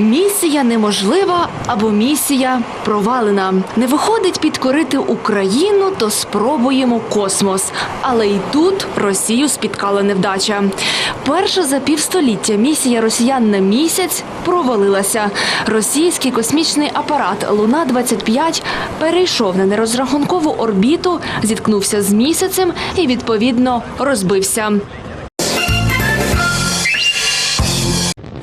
Місія неможлива або місія провалена. Не виходить підкорити Україну, то спробуємо космос. Але й тут Росію спіткала невдача. Перша за півстоліття місія росіян на місяць провалилася. Російський космічний апарат Луна 25 перейшов на нерозрахункову орбіту, зіткнувся з місяцем і відповідно розбився.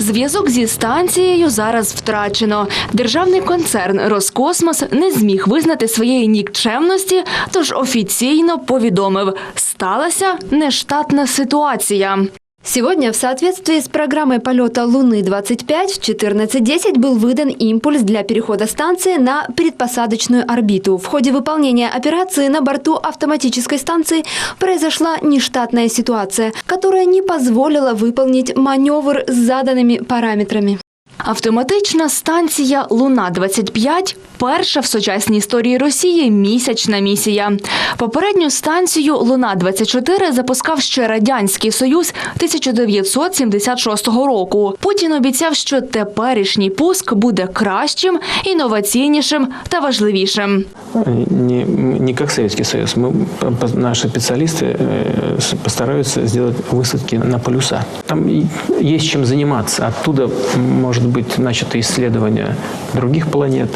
Зв'язок зі станцією зараз втрачено. Державний концерн Роскосмос не зміг визнати своєї нікчемності, тож офіційно повідомив, сталася нештатна ситуація. Сегодня в соответствии с программой полета Луны-25 в 14.10 был выдан импульс для перехода станции на предпосадочную орбиту. В ходе выполнения операции на борту автоматической станции произошла нештатная ситуация, которая не позволила выполнить маневр с заданными параметрами. Автоматична станція Луна 25 перша в сучасній історії Росії місячна місія. Попередню станцію Луна 24 запускав ще радянський союз 1976 року. Путін обіцяв, що теперішній пуск буде кращим, інноваційнішим та важливішим. не, не как Советский Союз. Мы, по- по- наши специалисты э, с- постараются сделать высадки на полюса. Там и есть чем заниматься. Оттуда м, может быть начато исследование других планет,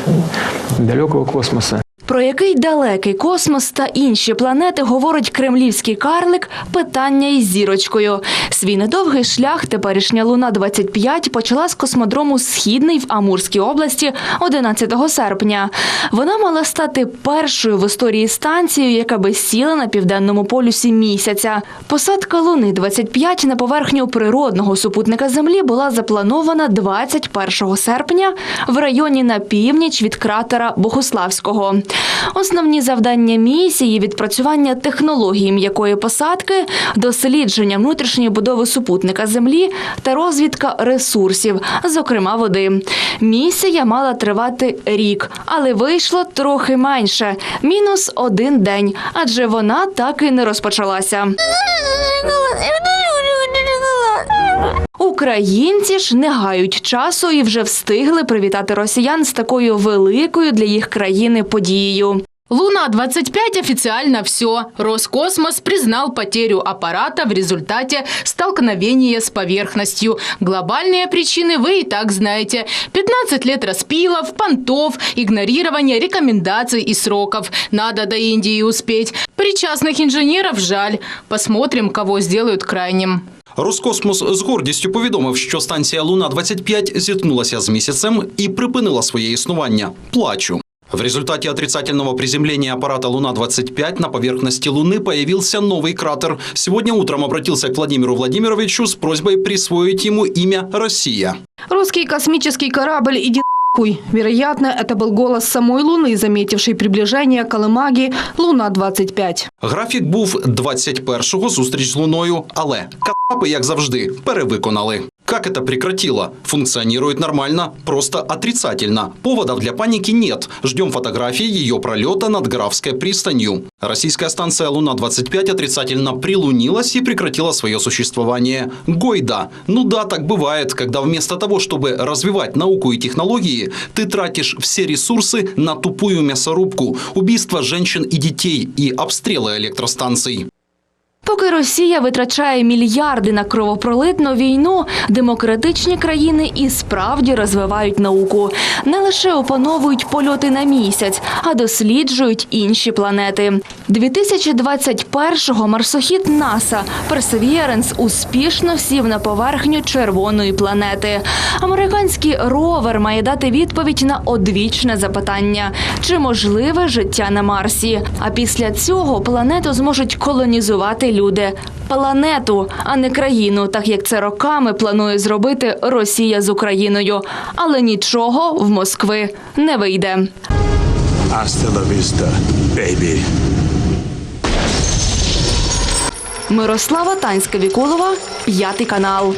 далекого космоса. Про який далекий космос та інші планети говорить кремлівський карлик питання із зірочкою. Свій недовгий шлях теперішня Луна 25 почала з космодрому Східний в Амурській області 11 серпня. Вона мала стати першою в історії станцією, яка би сіла на південному полюсі місяця. Посадка Луни 25 на поверхню природного супутника Землі була запланована 21 серпня в районі на північ від кратера Богославського. Основні завдання місії відпрацювання технології м'якої посадки, дослідження внутрішньої будови супутника Землі та розвідка ресурсів, зокрема води. Місія мала тривати рік, але вийшло трохи менше мінус один день, адже вона так і не розпочалася. Українці ж не гають часу і вже встигли привітати росіян з такою великою для їх країни подією. Луна-25 официально все. Роскосмос признал потерю аппарата в результате столкновения с поверхностью. Глобальные причины вы и так знаете. 15 лет распилов, понтов, игнорирования рекомендаций и сроков. Надо до Индии успеть. Причастных инженеров жаль. Посмотрим, кого сделают крайним. Роскосмос з гордістю повідомив, що станція Луна 25 зіткнулася з місяцем і припинила своє існування. Плачу. В результате отрицательного приземления аппарата Луна-25 на поверхности Луны появился новый кратер. Сегодня утром обратился к Владимиру Владимировичу с просьбой присвоить ему имя «Россия». Русский космический корабль «Иди нахуй». Вероятно, это был голос самой Луны, заметивший приближение Колымаги Луна-25. Графік був 21-го зустріч з Луною, але капи, як завжди, перевиконали. Как это прекратило? Функционирует нормально, просто отрицательно. Поводов для паники нет. Ждем фотографии ее пролета над Графской пристанью. Российская станция Луна-25 отрицательно прилунилась и прекратила свое существование. Гойда. Ну да, так бывает, когда вместо того, чтобы развивать науку и технологии, ты тратишь все ресурсы на тупую мясорубку, убийство женщин и детей и обстрелы электростанций. Поки Росія витрачає мільярди на кровопролитну війну, демократичні країни і справді розвивають науку. Не лише опановують польоти на місяць, а досліджують інші планети. 2021-го марсохід НАСА Perseverance успішно сів на поверхню червоної планети. Американський ровер має дати відповідь на одвічне запитання: чи можливе життя на Марсі? А після цього планету зможуть колонізувати люди. Планету, а не країну, так як це роками планує зробити Росія з Україною. Але нічого в Москви не вийде. Астелавіста бейбі. Мирослава Танська Вікулова, п'ятий канал.